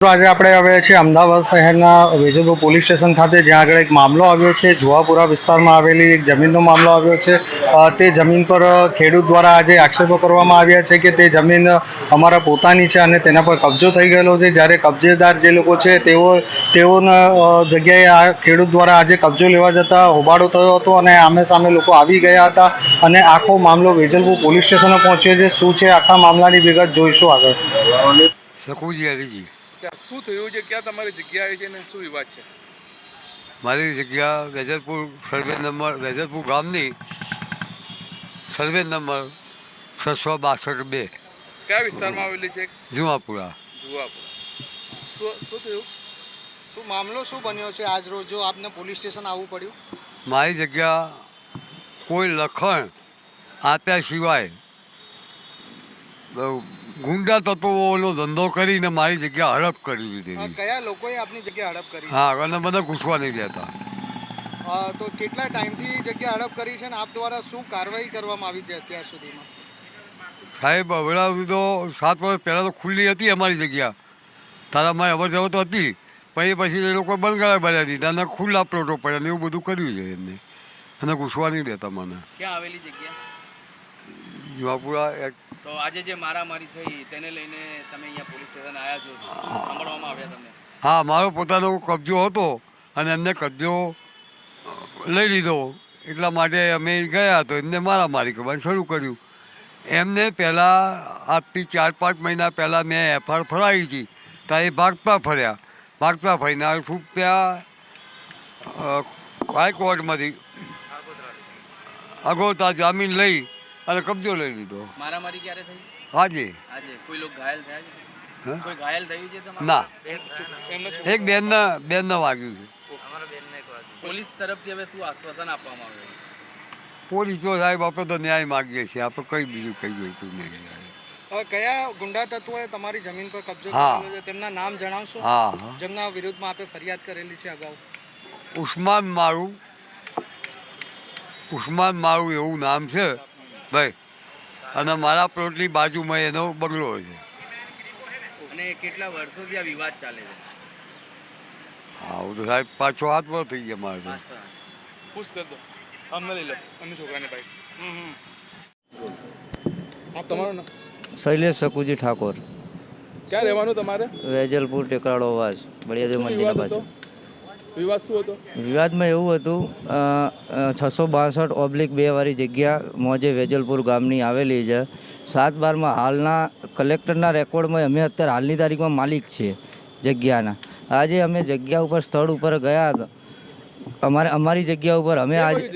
તો આજે આપણે આવ્યા છીએ અમદાવાદ શહેરના વેજલપુર પોલીસ સ્ટેશન ખાતે, જ્યાં આગળ એક મામલો આવ્યો છે. જુવાપુરા વિસ્તારમાં આવેલી એક જમીનનો મામલો આવ્યો છે. તે જમીન પર ખેડૂત દ્વારા આજે આક્ષેપો કરવામાં આવ્યા છે કે તે જમીન અમારા પોતાની છે અને તેના પર કબજો થઈ ગયેલો છે. જ્યારે કબજેદાર જે લોકો છે, તેઓ, તેઓના જગ્યાએ આ ખેડૂત દ્વારા આજે કબજો લેવા જતા હોબાળો થયો હતો અને આમે સામે લોકો આવી ગયા હતા અને આખો મામલો વેજલપુર પોલીસ સ્ટેશને પહોંચ્યો છે. શું છે? આખા મામલાની વિગત જોઈશું આગળ. શકુજી શું થયું છે? ક્યાં તમારી જગ્યા આવી છે ને શું વિવાદ છે? મારી જગ્યા વેજરપુર સર્વે નંબર વેજરપુર ગામની સર્વે નંબર છસો બાસઠ બે. કયા વિસ્તારમાં આવેલી છે જુવાપુરા જુવાપુરા શું શું થયું? શું મામલો શું બન્યો છે આજ રોજ જો આપને પોલીસ સ્ટેશન આવવું પડ્યું? મારી જગ્યા કોઈ લખણ આપ્યા સિવાય બહુ ગુંડા તત્વોનો ધંધો કરીને મારી જગ્યા હડપ કરી દીધી કયા લોકોએ આપની જગ્યા હડપ કરી? હા અને મને ઘૂસવા નહીં દેતા. તો કેટલા ટાઈમથી જગ્યા હડપ કરી છે ને આપ દ્વારા શું કાર્યવાહી કરવામાં આવી છે અત્યાર સુધીમાં? સાહેબ સુધી તો સાત વર્ષ પહેલાં તો ખુલ્લી હતી અમારી જગ્યા. તારા મારી અવર જવર તો હતી. પણ એ પછી એ લોકો બંધ કરાવી ભર્યા દીધા અને ખુલ્લા પ્લોટો પડ્યા ને એવું બધું કર્યું છે એમને. અને ઘૂસવા નહીં દેતા મને. ક્યાં આવેલી જગ્યા? યુવાપુરા એક તો આજે જે મારામારી થઈ તેને લઈને તમે અહીંયા પોલીસ સ્ટેશન આવ્યા છો. સાંભળવામાં આવ્યા તમને. હા મારો પોતાનો કબજો હતો અને એમને કબજો લઈ લીધો. એટલા માટે અમે ગયા તો એમને મારામારી કરવાનું શરૂ કર્યું. એમને પહેલાં આજથી ચાર પાંચ મહિના પહેલાં મેં એફઆર ફરાવી હતી. ત્યાં એ ભાગતા ફર્યા. ભાગતા ફરીને છૂટ્યા હાઈકોર્ટમાંથી અગોતા જામીન લઈ અને કબજો લઈ લીધો. મારામારી ક્યારે થઈ? હાજી આજે. કોઈ લોકો ઘાયલ થયા છે? કોઈ ઘાયલ થયું છે તમારે? ના. એક બેનના બેનના વાગ્યું છે. પોલીસ તરફથી હવે શું આશ્વાસન આપવામાં આવ્યું? પોલીસ તો સાહેબ આપણે તો ન્યાય માગીએ છીએ. આપણે કઈ બીજું કઈ જોઈતું નહીં. કયા ગુંડા તત્વોએ તમારી જમીન પર કબજો હા. કરેલો છે? તેમના નામ જણાવશો? હા હા. જેમના વિરુદ્ધમાં આપે ફરિયાદ કરેલી છે અગાઉ. ઉસ્માન મારું. ઉસ્માન મારું એવું નામ છે. ભાઈ અને મારા પ્લોટની બાજુમાં એનો બંગલો છે. અને કેટલા વર્ષોથી આ વિવાદ ચાલે છે? હા હું તો સાહેબ પાછો હાથ પર થઈ ગયા મારે તો. પાછા. દો. અમને લઈ લો. એમની છોકરાને ભાઈ. હમ, હમ. આપ તમારું નામ શૈલેષ શકુજી ઠાકોર. ક્યાં રહેવાનું તમારે? વેજલપુર ટેકરાળો અવાજ બળિયાદેવ મંદિર બાજુ વિવાદ શું હતો? વિવાદમાં એવું હતું છસો બાસઠ ઓબ્લિક બે વાળી જગ્યા મોજે વેજલપુર ગામની આવેલી છે. સાત બારમાં હાલના કલેક્ટરના રેકોર્ડમાં અમે અત્યારે હાલની તારીખમાં માલિક છીએ જગ્યાના. આજે અમે જગ્યા ઉપર સ્થળ ઉપર ગયા હતા. અમારે અમારી જગ્યા ઉપર અમે આજે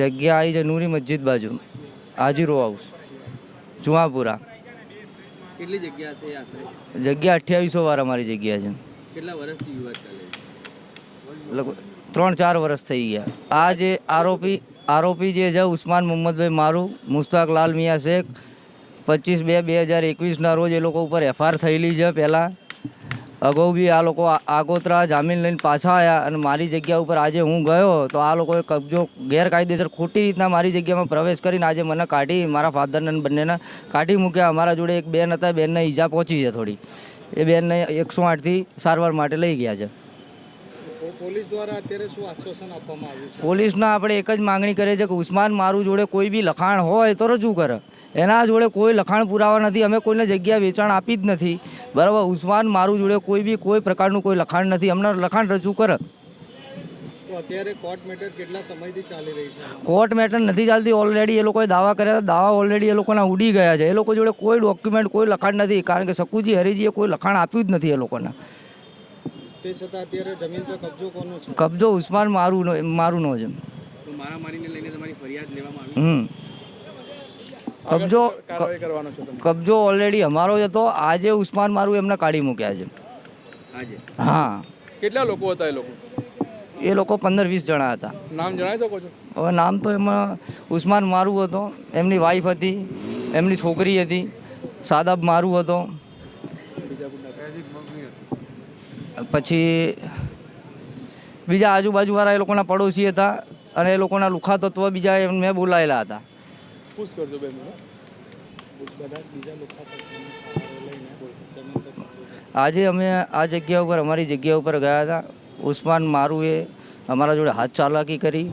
જગ્યા આવી છે નૂરી મસ્જિદ બાજુ હાજીરો હાઉસ ચુવાપુરા કેટલી જગ્યા છે જગ્યા અઠ્યાવીસો વાર અમારી જગ્યા છે. કેટલા વર્ષથી વિવાદ ચાલે છે? લગભગ ત્રણ ચાર વર્ષ થઈ ગયા. આ જે આરોપી આરોપી જે છે, ઉસ્માન મોહમ્મદભાઈ મારું, મુસ્તાક લાલ મિયા શેખ, પચીસ બે બે હજાર એકવીસના રોજ એ લોકો ઉપર એફઆર થયેલી છે. પહેલાં અગાઉ બી આ લોકો આગોતરા જામીન લઈને પાછા આવ્યા અને મારી જગ્યા ઉપર આજે હું ગયો, તો આ લોકોએ કબજો ગેરકાયદેસર ખોટી રીતના મારી જગ્યામાં પ્રવેશ કરીને આજે મને કાઢી, મારા ફાધરને બંનેને કાઢી મૂક્યા. અમારા જોડે એક બેન હતા, બેનને ઈજા પહોંચી છે થોડી. એ બેનને એકસો આઠથી સારવાર માટે લઈ ગયા છે. પોલીસ દ્વારા અત્યારે શું આશ્વાસન આપવામાં આવ્યું છે? પોલીસના આપણે એક જ માંગણી કરીએ છીએ કે ઉસ્માન મારું જોડે કોઈ બી લખાણ હોય તો રજૂ કરે. એના જોડે કોઈ લખાણ પુરાવા નથી અમે કોઈને જગ્યા વેચાણ આપી જ નથી. બરાબર ઉસ્માન મારું જોડે કોઈ બી કોઈ પ્રકારનું કોઈ લખાણ નથી અમને લખાણ રજૂ કરે. અત્યારે કોર્ટ મેટર કેટલા સમયથી ચાલી રહી છે? કોર્ટ મેટર નથી ચાલતી ઓલરેડી એ લોકોએ દાવા કર્યા હતા દાવા ઓલરેડી એ લોકોના ઉડી ગયા છે. એ લોકો જોડે કોઈ ડોક્યુમેન્ટ કોઈ લખાણ નથી કારણ કે શકુજી હરીજીએ કોઈ લખાણ આપ્યું જ નથી એ લોકોને. તે છતાં અત્યારે જમીન પર કબજો કોનો છે? કબજો ઉસ્માન મારું મારુંનો છે. તો મારામારીને લઈને તમારી ફરિયાદ લેવામાં આવી? કબજો કાર્યવાહી કરવાનો છો તમે કબજો ઓલરેડી અમારો જ હતો આજે ઉસ્માન મારું એમને કાઢી મૂક્યા છે. આજે? હા. કેટલા લોકો હતા એ લોકો? એ લોકો પંદર વીસ જણા હતા. નામ જણાવી શકો છો? હવે નામ તો એમાં ઉસ્માન મારું હતો એમની વાઈફ હતી એમની છોકરી હતી સાદાબ મારું હતો બીજા કોઈ પછી બીજા આજુબાજુવાળા એ લોકોના પડોશી હતા અને એ લોકોના લુખા તત્વ બીજા મેં બોલાયેલા હતા. આજે અમે આ જગ્યા ઉપર અમારી જગ્યા ઉપર ગયા હતા. ઉસ્માન મારુએ અમારા જોડે હાથ ચાલાકી કરી.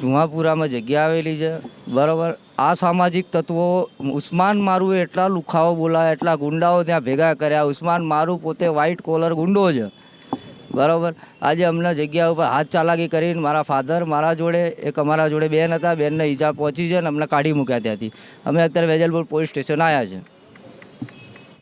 જુહાપુરામાં જગ્યા આવેલી છે. બરાબર. આ સામાજિક તત્વો, ઉસ્માન મારું એટલા લુખાઓ બોલાયા, એટલા ગુંડાઓ ત્યાં ભેગા કર્યા. ઉસ્માન મારું પોતે વ્હાઇટ કોલર ગુંડો છે. બરાબર. આજે અમને જગ્યા ઉપર હાથ ચાલાકી કરીને મારા ફાધર મારા જોડે, એક અમારા જોડે બેન હતા. બેનને ઈજા પહોંચી છે અને અમને કાઢી મૂક્યા ત્યાંથી. અમે અત્યારે વેજલપુર પોલીસ સ્ટેશન આવ્યા છે.